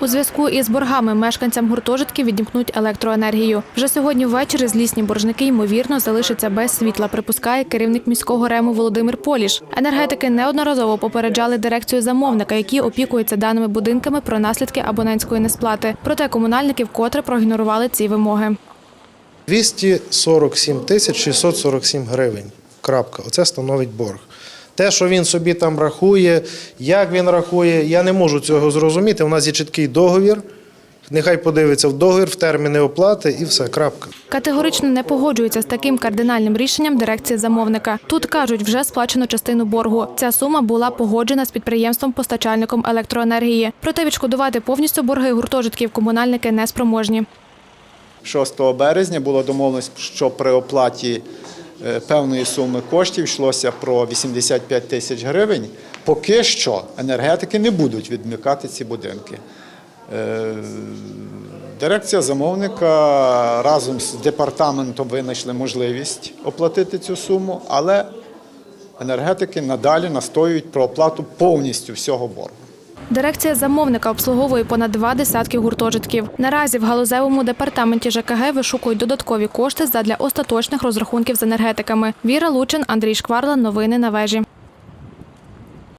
У зв'язку із боргами мешканцям гуртожитків відімкнуть електроенергію. Вже сьогодні ввечері злісні боржники ймовірно залишаться без світла. Припускає керівник міського рему Володимир Поліш. Енергетики неодноразово попереджали дирекцію замовника, які опікуються даними будинками про наслідки абонентської несплати. Проте комунальники вкотре проігнорували ці вимоги. 247 тисяч 647 гривень. Крапка. Оце становить борг. Те, що він собі там рахує, як він рахує, я не можу цього зрозуміти. У нас є чіткий договір. Нехай подивиться в договір, в терміни оплати і все. Крапка. Категорично не погоджуються з таким кардинальним рішенням дирекції замовника. Тут кажуть, вже сплачено частину боргу. Ця сума була погоджена з підприємством-постачальником електроенергії. Проте відшкодувати повністю борги гуртожитків комунальники не спроможні. 6 березня було домовленість, що при оплаті певної суми коштів йшлося про 85 тисяч гривень. Поки що енергетики не будуть відмикати ці будинки. Е, Дирекція замовника разом з департаментом винайшли можливість оплатити цю суму, але енергетики надалі настоюють про оплату повністю всього боргу. Дирекція замовника обслуговує понад два десятки гуртожитків. Наразі в галузевому департаменті ЖКГ вишукують додаткові кошти задля остаточних розрахунків з енергетиками. Віра Лучин, Андрій Шкварла. Новини на вежі.